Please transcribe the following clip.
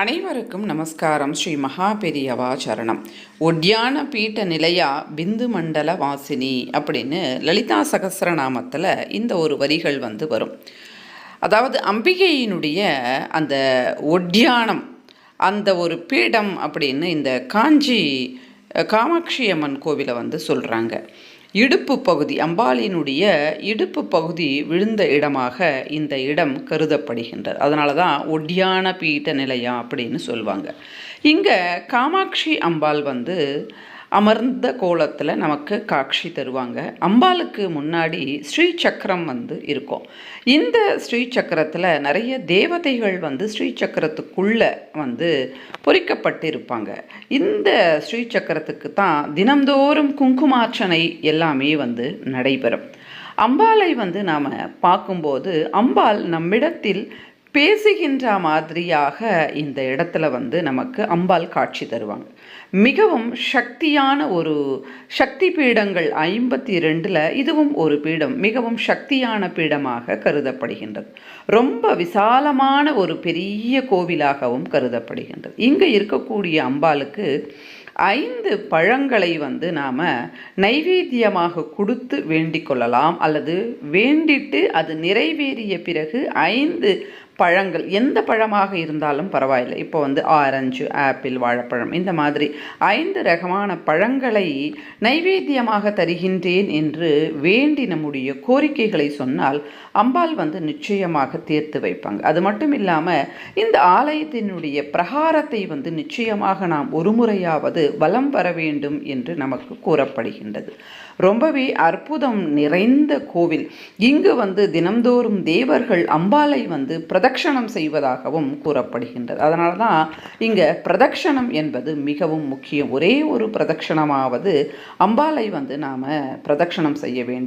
அனைவருக்கும் நமஸ்காரம். ஸ்ரீ மகாபெரியவா சரணம். ஒட்யான பீட்ட நிலையா பிந்து மண்டல வாசினி அப்படின்னு லலிதா சகஸ்ரநாமத்தில் இந்த ஒரு வரிகள் வந்து வரும். அதாவது அம்பிகையினுடைய அந்த ஒட்யானம் அந்த ஒரு பீடம் அப்படின்னு இந்த காஞ்சி காமாட்சி அம்மன் கோவிலை வந்து சொல்கிறாங்க இடுப்பு பகுதி அம்பாளினுடைய இடுப்பு பகுதி விழுந்த இடமாக இந்த இடம் கருதப்படுகின்றது. அதனால தான் ஒட்டியான பீட்ட நிலையம் அப்படின்னு சொல்லுவாங்க இங்கே காமாட்சி அம்பாள் வந்து அமர்ந்த கோலத்தில் நமக்கு காட்சி தருவாங்க. அம்பாளுக்கு முன்னாடி ஸ்ரீ சக்கரம் வந்து இருக்கும். இந்த ஸ்ரீ சக்கரத்தில் நிறைய தேவதைகள் வந்து ஸ்ரீ சக்கரத்துக்குள்ளே வந்து பொறிக்கப்பட்டு இருப்பாங்க இந்த ஸ்ரீ சக்கரத்துக்கு தான் தினந்தோறும் குங்குமார்ச்சனை எல்லாமே வந்து நடைபெறும். அம்பாளை வந்து நாம் பார்க்கும்போது அம்பாள் நம்மிடத்தில் பேசுகின்ற மாதிரியாக இந்த இடத்துல வந்து நமக்கு அம்பாள் காட்சி தருவாங்க. மிகவும் சக்தியான ஒரு சக்தி பீடங்கள் ஐம்பத்தி ரெண்டில் இதுவும் ஒரு பீடம் மிகவும் சக்தியான பீடமாக கருதப்படுகின்றது. ரொம்ப விசாலமான ஒரு பெரிய கோவிலாகவும் கருதப்படுகின்றது. இங்கே இருக்கக்கூடிய அம்பாளுக்கு ஐந்து பழங்களை வந்து நாம் நைவேத்தியமாக கொடுத்து வேண்டிக் கொள்ளலாம் அல்லது வேண்டிட்டு அது நிறைவேறிய பிறகு ஐந்து பழங்கள் எந்த பழமாக இருந்தாலும் பரவாயில்லை. இப்போ வந்து ஆரஞ்சு ஆப்பிள் வாழைப்பழம் இந்த மாதிரி ஐந்து ரகமான பழங்களை நைவேத்தியமாக தருகின்றேன் என்று வேண்டி நம்முடைய கோரிக்கைகளை சொன்னால் அம்பாள் வந்து நிச்சயமாக தீர்த்து வைப்பாங்க. அது மட்டும் இல்லாமல் இந்த ஆலயத்தினுடைய பிரகாரத்தை வந்து நிச்சயமாக நாம் ஒரு முறையாவது வலம் வர வேண்டும் என்று நமக்கு கூறப்படுகின்றது. ரொம்பவே அற்புதம் நிறைந்த கோவில். இங்கு வந்து தினம்தோறும் தேவர்கள் அம்பாலை வந்து பிரத பிரதட்சணம் செய்வதாகவும் கூறப்படுகின்றது. அதனால தான் இங்கே பிரதட்சணம் என்பது மிகவும் முக்கியம். ஒரே ஒரு பிரதட்சணமாவது அம்பாலை வந்து நாம் பிரதட்சணம் செய்ய வேண்டும்.